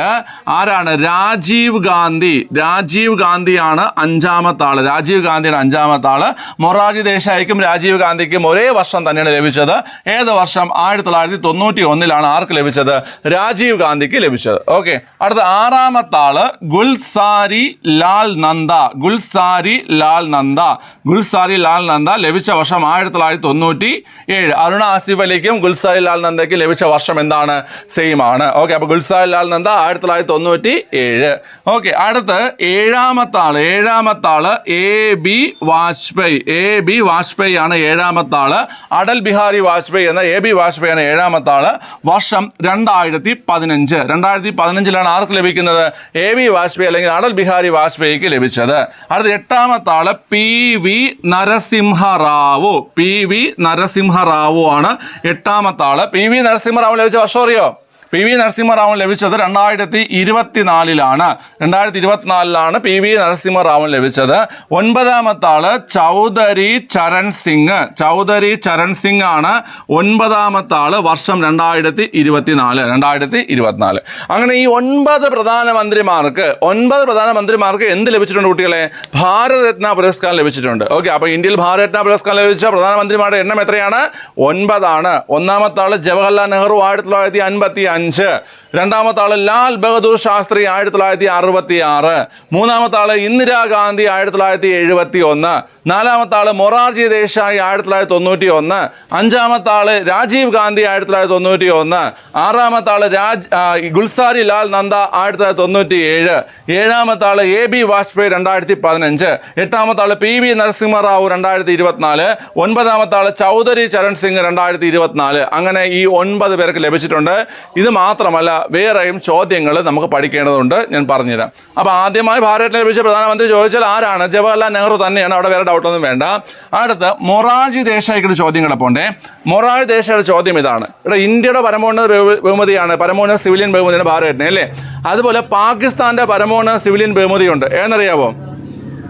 ആരാണ്? രാജീവ് ഗാന്ധി. രാജീവ് ഗാന്ധിയാണ് അഞ്ചാമത്തെ രാജീവ് ഗാന്ധിയുടെ അഞ്ചാമത്തെ ആൾ മൊറാർജി ദേശായിക്കും രാജീവ് ഗാന്ധിക്കും ഒരേ വർഷം തന്നെയാണ് ലഭിച്ചത്. ഏത് വർഷം? ആയിരത്തി തൊള്ളായിരത്തി തൊണ്ണൂറ്റി ഒന്നിലാണ് ആർക്ക് ലഭിച്ചത്? രാജീവ് ഗാന്ധിക്ക് ലഭിച്ചത്. ഓക്കെ അടുത്ത ആറാമത്തെ ആൾ ഗുൽസാരി ലാൽ നന്ദ ഗുൽസാരി ലാൽ നന്ദ ഗുൽസാരി ലാൽ നന്ദ ലഭിച്ച വർഷം ആയിരത്തി തൊള്ളായിരത്തി തൊണ്ണൂറ്റി ഏഴ് അരുണ ആസിഫ് അലിക്കും ഗുൽസാരി ലാൽ നന്ദയ്ക്കും ലഭിച്ച വർഷം എന്താണ്? സെയിം ആണ്. ഓക്കെ അപ്പൊ ഗുൽസാരി ലാൽ നന്ദ ആയിരത്തി തൊള്ളായിരത്തി തൊണ്ണൂറ്റി ഏഴ് ഓക്കെ അടുത്ത് ഏഴാമത്തെ ആൾ ഏഴാമത്തെ ആൾ A B Vajpayee A B Vajpayee ആണ് ഏഴാമത്തെ ആൾ അടൽ ബിഹാരി വാജ്പേയി എന്ന എ ബി വാജ്പേയി ആണ് ഏഴാമത്തെ ആൾ വർഷം രണ്ടായിരത്തി പതിനഞ്ച് രണ്ടായിരത്തി പതിനഞ്ചിലാണ് ആർക്ക് ലഭിക്കുന്നത്? എ വി വാജ്പേയി അല്ലെങ്കിൽ അടൽ ബിഹാരി വാജ്പേയിക്ക് ലഭിച്ചത്. അടുത്ത എട്ടാമത്തെ ആൾ P V Narasimha Rao P V Narasimha Rao ആണ് എട്ടാമത്തെ ആൾ. പി വി നരസിംഹറാവു ലഭിച്ച വർഷം അറിയോ? പി വി നരസിംഹറാവു ലഭിച്ചത് രണ്ടായിരത്തി ഇരുപത്തിനാലിലാണ്. രണ്ടായിരത്തി ഇരുപത്തിനാലിലാണ് പി വി നരസിംഹറാവു ലഭിച്ചത്. ഒൻപതാമത്തെ ആൾ ചൗധരി ചരൺ സിംഗ്. ചൗധരി ചരൺ സിംഗ് ആണ് ഒൻപതാമത്തെ ആൾ വർഷം രണ്ടായിരത്തി ഇരുപത്തിനാല് രണ്ടായിരത്തി ഇരുപത്തിനാല്. അങ്ങനെ ഈ ഒൻപത് പ്രധാനമന്ത്രിമാർക്ക് ഒൻപത് പ്രധാനമന്ത്രിമാർക്ക് എന്ത് ലഭിച്ചിട്ടുണ്ട് കുട്ടികളെ? ഭാരതരത്ന പുരസ്കാരം ലഭിച്ചിട്ടുണ്ട്. ഓക്കെ അപ്പോൾ ഇന്ത്യയിൽ ഭാരതരത്ന പുരസ്കാരം ലഭിച്ച പ്രധാനമന്ത്രിമാരുടെ എണ്ണം എത്രയാണ്? ഒൻപതാണ്. ഒന്നാമത്തെ ആൾ ജവഹർലാൽ നെഹ്റു ആയിരത്തി തൊള്ളായിരത്തി അൻപത്തി അഞ്ച് രണ്ടാമത്തെ ആൾ ലാൽ ബഹദൂർ ശാസ്ത്രി ആയിരത്തി തൊള്ളായിരത്തി അറുപത്തി ആറ് മൂന്നാമത്തെ ആൾ ഇന്ദിരാഗാന്ധി ആയിരത്തി തൊള്ളായിരത്തി എഴുപത്തി ഒന്ന് നാലാമത്തെ ആൾ മൊറാർജി ദേശായി ആയിരത്തി തൊള്ളായിരത്തി തൊണ്ണൂറ്റി ഒന്ന് അഞ്ചാമത്തെ ആൾ രാജീവ് ഗാന്ധി ആയിരത്തി തൊള്ളായിരത്തി തൊണ്ണൂറ്റി ഒന്ന് ആറാമത്തെ ആൾ രാജ് ഗുൽസാരി ലാൽ നന്ദ ആയിരത്തി തൊള്ളായിരത്തി തൊണ്ണൂറ്റി ഏഴ് ഏഴാമത്തെ ആൾ എ ബി വാജ്പേയി രണ്ടായിരത്തി പതിനഞ്ച്. എട്ടാമത്തെ ആൾ പി വി നരസിംഹറാവു രണ്ടായിരത്തി ഇരുപത്തിനാല്. ഒൻപതാമത്തെ ആൾ ചൗധരി ചരൺ സിംഗ് രണ്ടായിരത്തി ഇരുപത്തിനാല്. അങ്ങനെ ഈ ഒൻപത് പേർക്ക് ലഭിച്ചിട്ടുണ്ട്. ഇത് മാത്രമല്ല വേറെയും ചോദ്യങ്ങൾ നമുക്ക് പഠിക്കേണ്ടതുണ്ട്. ഞാൻ പറഞ്ഞുതരാം. അപ്പോൾ ആദ്യമായി ഭാരതത്തിനെ ലഭിച്ച പ്രധാനമന്ത്രി ചോദിച്ചാൽ ആരാണ്? ജവഹർലാൽ നെഹ്റു തന്നെയാണ്. അവിടെ വേറെ ഡൗട്ടൊന്നും വേണ്ട. അടുത്ത് മൊറാജി ദേശായിക്കൊരു ചോദ്യങ്ങൾ കിടപ്പുണ്ടേ മൊറാജി ദേശായിയുടെ ചോദ്യം ഇതാണ്. ഇവിടെ ഇന്ത്യയുടെ പരമോന്നത ബഹു- ബഹുമതിയാണ്. പരമോന്നത സിവിലിയൻ ബഹുമതിയാണ് ഭാരതത്തിന് അല്ലേ? അതുപോലെ പാകിസ്ഥാന്റെ പരമോന്നത സിവിലിയൻ ബഹുമതിയുണ്ട്. ഏതെന്നറിയാവോ?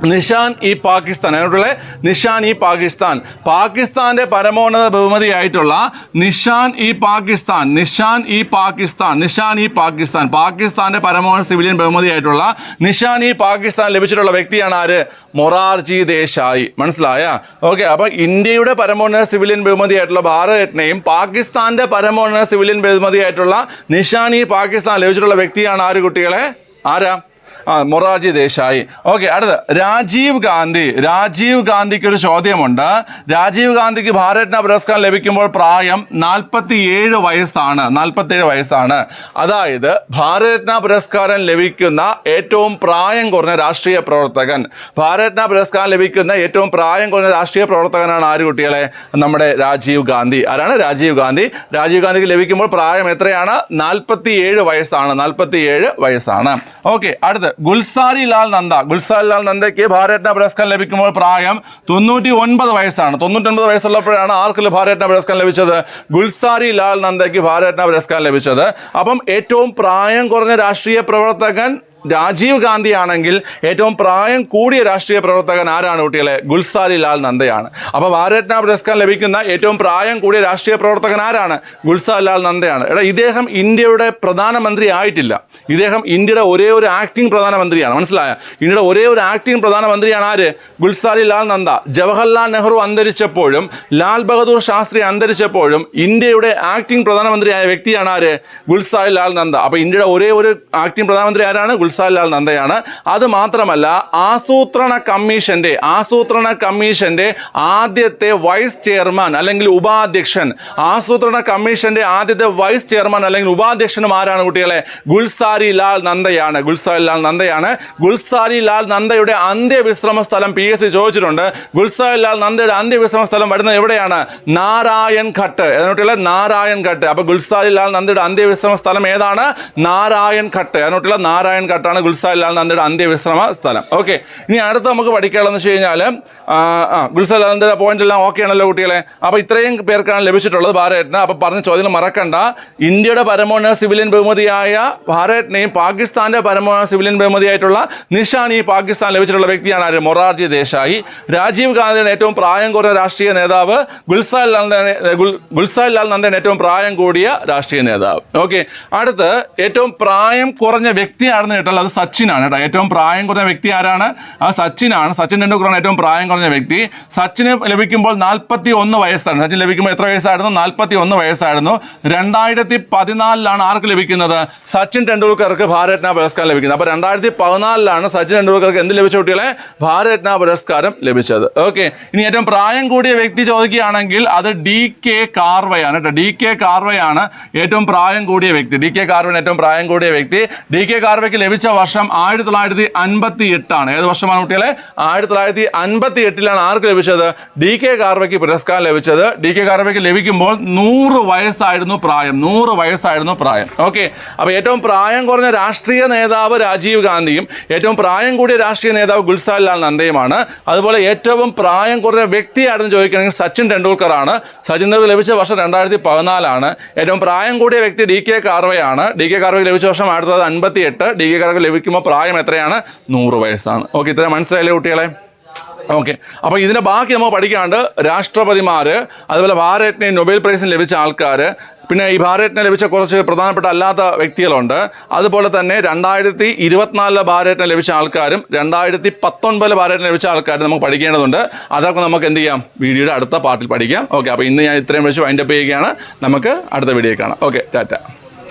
നിഷാൻ ഈ പാകിസ്ഥാൻ അതിനുള്ള നിഷാൻ ഈ പാകിസ്ഥാൻ. പാകിസ്ഥാന്റെ പരമോന്നത ബഹുമതിയായിട്ടുള്ള നിഷാൻ ഈ പാകിസ്ഥാൻ നിഷാൻ ഈ പാകിസ്ഥാൻ നിഷാൻ ഈ പാകിസ്ഥാൻ. പാകിസ്ഥാന്റെ പരമോന്നത സിവിലിയൻ ബഹുമതിയായിട്ടുള്ള നിഷാൻ ഈ പാകിസ്ഥാൻ ലഭിച്ചിട്ടുള്ള വ്യക്തിയാണ് ആര്? മൊറാർജി ദേശായി. മനസ്സിലായ? ഓക്കെ അപ്പൊ ഇന്ത്യയുടെ പരമോന്നത സിവിലിയൻ ബഹുമതിയായിട്ടുള്ള ഭാരതരത്നയും പാകിസ്ഥാന്റെ പരമോന്നത സിവിലിയൻ ബഹുമതിയായിട്ടുള്ള നിഷാൻ ഈ പാകിസ്ഥാൻ ലഭിച്ചിട്ടുള്ള വ്യക്തിയാണ് ആര് കുട്ടികളെ? ആരാ? മൊറാർജി ദേശായി. ഓക്കെ അടുത്ത രാജീവ് ഗാന്ധി. രാജീവ് ഗാന്ധിക്ക് ഒരു ചോദ്യമുണ്ട്. രാജീവ് ഗാന്ധിക്ക് ഭാരത്ന പുരസ്കാരം ലഭിക്കുമ്പോൾ പ്രായം നാൽപ്പത്തി ഏഴ് വയസ്സാണ്. നാൽപ്പത്തി ഏഴ് വയസ്സാണ്. അതായത് ഭാരതരത്ന പുരസ്കാരം ലഭിക്കുന്ന ഏറ്റവും പ്രായം കുറഞ്ഞ രാഷ്ട്രീയ പ്രവർത്തകൻ. ഭാരതരത്ന പുരസ്കാരം ലഭിക്കുന്ന ഏറ്റവും പ്രായം കുറഞ്ഞ രാഷ്ട്രീയ പ്രവർത്തകനാണ് ആര് കുട്ടികളെ? നമ്മുടെ രാജീവ് ഗാന്ധി. ആരാണ് രാജീവ് ഗാന്ധി? രാജീവ് ഗാന്ധിക്ക് ലഭിക്കുമ്പോൾ പ്രായം എത്രയാണ്? നാൽപ്പത്തി ഏഴ് വയസ്സാണ്. നാൽപ്പത്തി ഏഴ് വയസ്സാണ്. ഓക്കെ അടുത്ത് ഗുൽസാരി ലാൽ നന്ദ. ഗുൽസാരി ലാൽ നന്ദയ്ക്ക് ഭാരതരത്ന പുരസ്കാരം ലഭിക്കുമ്പോൾ പ്രായം തൊണ്ണൂറ്റി ഒൻപത് വയസ്സാണ്. തൊണ്ണൂറ്റൊൻപത് വയസ്സുള്ളപ്പോഴാണ് ആർക്ക് ഭാരതരത്ന പുരസ്കാരം ലഭിച്ചത്? ഗുൽസാരി ലാൽ നന്ദയ്ക്ക് ഭാരതരത്ന പുരസ്കാരം ലഭിച്ചത്. അപ്പം ഏറ്റവും പ്രായം കുറഞ്ഞ രാഷ്ട്രീയ പ്രവർത്തകൻ രാജീവ് ഗാന്ധി ആണെങ്കിൽ ഏറ്റവും പ്രായം കൂടിയ രാഷ്ട്രീയ പ്രവർത്തകൻ ആരാണ് കുട്ടികളെ? ഗുൽസാരി ലാൽ നന്ദയാണ്. അപ്പോൾ ഭാരതരത്ന പുരസ്കാരം ലഭിക്കുന്ന ഏറ്റവും പ്രായം കൂടിയ രാഷ്ട്രീയ പ്രവർത്തകൻ ആരാണ്? ഗുൽസാരി ലാൽ നന്ദയാണ്. എടാ ഇദ്ദേഹം ഇന്ത്യയുടെ പ്രധാനമന്ത്രി ആയിട്ടില്ല. ഇദ്ദേഹം ഇന്ത്യയുടെ ഒരേ ഒരു ആക്ടിംഗ് പ്രധാനമന്ത്രിയാണ്. മനസ്സിലായ? ഇന്ത്യയുടെ ഒരേ ഒരു ആക്ടിംഗ് പ്രധാനമന്ത്രിയാണ് ആര്? ഗുൽസാരി ലാൽ നന്ദ. ജവഹർലാൽ നെഹ്റു അന്തരിച്ചപ്പോഴും ലാൽ ബഹദൂർ ശാസ്ത്രി അന്തരിച്ചപ്പോഴും ഇന്ത്യയുടെ ആക്ടിംഗ് പ്രധാനമന്ത്രിയായ വ്യക്തിയാണ് ആര്? ഗുൽസാരി ലാൽ നന്ദ. അപ്പോൾ ഇന്ത്യയുടെ ഒരേ ഒരു ആക്ടിംഗ് പ്രധാനമന്ത്രി ആരാണ്? ഗുൽസാരി ലാൽ നന്ദയാണ്. അത് മാത്രമല്ല ആസൂത്രണ കമ്മീഷന്റെ ആസൂത്രണ കമ്മീഷന്റെ ആദ്യത്തെ വൈസ് ചെയർമാൻ അല്ലെങ്കിൽ ഉപാധ്യക്ഷൻ. ആസൂത്രണ കമ്മീഷന്റെ ആദ്യത്തെ വൈസ് ചെയർമാൻ അല്ലെങ്കിൽ ഉപാധ്യക്ഷനും ആരാണ് കുട്ടികളെ? ഗുൽസാരി ലാൽ നന്ദയാണ്. ഗുൽസാരി ലാൽ നന്ദയാണ്. ഗുൽസാരി ലാൽ നന്ദയുടെ അന്ത്യവിശ്രമ സ്ഥലം പി എസ് സി ചോദിച്ചിട്ടുണ്ട്. ഗുൽസാരി ലാൽ നന്ദയുടെ അന്ത്യവിശ്രമ സ്ഥലം വരുന്നത് എവിടെയാണ്? നാരായൺ ഘട്ട്. അതിനോട്ടുള്ള നാരായൺ ഘട്ട്. അപ്പൊ ഗുൽസാരി ലാൽ നന്ദയുടെ അന്ത്യവിശ്രമ സ്ഥലം ഏതാണ്? നാരായൺ ഘട്ട്. അതിനോട്ടുള്ള നാരായൺ ഘട്ടാണ് ഗുൽസാരി ലാൽ നന്ദയുടെ അന്ത്യവിശ്രമ സ്ഥലം. ഓക്കെ ഇനി അടുത്ത് നമുക്ക് പഠിക്കാനുള്ളതെന്ന് വെച്ച് കഴിഞ്ഞാൽ ആ ഗുൽസാരി ലാൽ നന്ദയുടെ പോയിന്റ് എല്ലാം ഓക്കെ ആണല്ലോ കുട്ടികളെ. അപ്പോൾ ഇത്രയും പേർക്കാണ് ലഭിച്ചിട്ടുള്ളത് ഭാരതരത്ന. അപ്പോൾ പറഞ്ഞ ചോദ്യം മറക്കണ്ട. ഇന്ത്യയുടെ പരമോന്നത സിവിലിയൻ ബഹുമതിയായ ഭാരതനെയും പാകിസ്ഥാന്റെ പരമോന്നത സിവിലിയൻ ബഹുമതിയായിട്ടുള്ള നിഷാൻ ഈ പാകിസ്ഥാൻ ലഭിച്ചിട്ടുള്ള വ്യക്തിയാണ് ആര്? മൊറാർജി ദേശായി. രാജീവ് ഗാന്ധിയുടെ ഏറ്റവും പ്രായം കുറഞ്ഞ രാഷ്ട്രീയ നേതാവ് ഗുൽസാൽ ലാൽ നന്ദ- ഗുൽ- ഗുൽസാൽ ലാൽ നന്ദയുടെ ഏറ്റവും പ്രായം കൂടിയ രാഷ്ട്രീയ നേതാവ്. ഓക്കെ അടുത്ത് ഏറ്റവും പ്രായം കുറഞ്ഞ വ്യക്തിയാണെന്ന് കേട്ടാൽ അത് സച്ചിനാണ് കേട്ടോ. ഏറ്റവും പ്രായം കുറഞ്ഞ വ്യക്തി ആരാണ്? ആ സച്ചിനാണ്. സച്ചിൻ ടെണ്ടുൽക്കറാണ് ഏറ്റവും പ്രായം കുറഞ്ഞ വ്യക്തി. സച്ചിന് ലഭിക്കുമ്പോൾ നാൽപ്പത്തി ഒന്ന് വയസ്സാണ്. സച്ചിൻ ലഭിക്കുമ്പോൾ എത്ര വയസ്സായിരുന്നു? നാൽപ്പത്തി ഒന്ന് വയസ്സായിരുന്നു. രണ്ടായിരത്തി പതിനാലിലാണ് ആർക്ക് ലഭിക്കുന്നത്? സച്ചിൻ ടെണ്ടുൽക്കർക്ക് ഭാരത്ന പുരസ്കാരം ലഭിക്കുന്നത്. അപ്പോൾ രണ്ടായിരത്തി പതിനാലിലാണ് സച്ചിൻ ടെണ്ടുൽക്കർക്ക് എന്ത് ലഭിച്ച കുട്ടികളെ? ഭാരത്ന പുരസ്കാരം ലഭിച്ചത്. ഓക്കെ. ഇനി ഏറ്റവും പ്രായം കൂടിയ വ്യക്തി ചോദിക്കുകയാണെങ്കിൽ അത് ഡി കെ കാർവയാണ് കേട്ടോ. ഡി കെ കാർവയാണ് ഏറ്റവും പ്രായം കൂടിയ വ്യക്തി. ഡി കെ കാർവയാണ് ഏറ്റവും പ്രായം കൂടിയ വ്യക്തി. ഡി കെ കാർവയ്ക്ക് ലഭിച്ച ലഭിച്ച വർഷം ആയിരത്തി തൊള്ളായിരത്തി അൻപത്തി എട്ടാണ് ഏത് വർഷമാണ് കുട്ടികളെ? ആയിരത്തി തൊള്ളായിരത്തി അൻപത്തി എട്ടിലാണ് ആർക്ക് ലഭിച്ചത്? ഡി കെ കാർവയ്ക്ക് പുരസ്കാരം ലഭിച്ചത്. ഡി കെ കാർവയ്ക്ക് ലഭിക്കുമ്പോൾ നൂറ് വയസ്സായിരുന്നു പ്രായം. നൂറ് വയസ്സായിരുന്നു പ്രായം. ഓക്കെ. അപ്പോൾ ഏറ്റവും പ്രായം കുറഞ്ഞ രാഷ്ട്രീയ നേതാവ് രാജീവ് ഗാന്ധിയും ഏറ്റവും പ്രായം കൂടിയ രാഷ്ട്രീയ നേതാവ് ഗുൽസാൽ ലാൽ നന്ദയുമാണ്. അതുപോലെ ഏറ്റവും പ്രായം കുറഞ്ഞ വ്യക്തിയായിരുന്നു ചോദിക്കുകയാണെങ്കിൽ സച്ചിൻ ടെണ്ടുൽക്കർ ആണ് സച്ചിൻ ടെണ്ടുൽക്കർ ലഭിച്ച വർഷം രണ്ടായിരത്തി പതിനാലാണ് ഏറ്റവും പ്രായം കൂടിയ വ്യക്തി ഡി കെ കാർവയാണ് ഡി കെ കാർവയ്ക്ക് ലഭിച്ച വർഷം ആയിരത്തി തൊള്ളായിരത്തി അൻപത്തി എട്ട് ഡി കെ കാർവയ്ക്ക് ലഭിക്കുമ്പോൾ പ്രായം എത്രയാണ്? നൂറ് വയസ്സാണ്. ഓക്കെ ഇത്ര മനസ്സിലായില്ലേ കുട്ടികളെ? ഓക്കെ അപ്പോൾ ഇതിന്റെ ബാക്കി നമ്മൾ പഠിക്കാണ്ട് രാഷ്ട്രപതിമാർ അതുപോലെ ഭാരതത്തിന് നൊബേൽ പ്രൈസിന് ലഭിച്ച ആൾക്കാർ പിന്നെ ഈ ഭാരതത്തിന് ലഭിച്ച കുറച്ച് പ്രധാനപ്പെട്ട അല്ലാത്ത വ്യക്തികളുണ്ട്. അതുപോലെ തന്നെ രണ്ടായിരത്തി ഇരുപത്തിനാലിലെ ഭാരതത്തിന് ലഭിച്ച ആൾക്കാരും രണ്ടായിരത്തി പത്തൊൻപതിലെ ഭാരതത്തിന് ലഭിച്ച ആൾക്കാരും നമുക്ക് പഠിക്കേണ്ടതുണ്ട്. അതൊക്കെ നമുക്ക് എന്ത് ചെയ്യാം? വീഡിയോയുടെ അടുത്ത പാർട്ടിൽ പഠിക്കാം. ഓക്കെ അപ്പോൾ ഇന്ന് ഞാൻ ഇത്രയും വെച്ച് വൈൻഡപ്പ് ചെയ്യുകയാണ്. നമുക്ക് അടുത്ത വീഡിയോ കാണാം. Okay tata.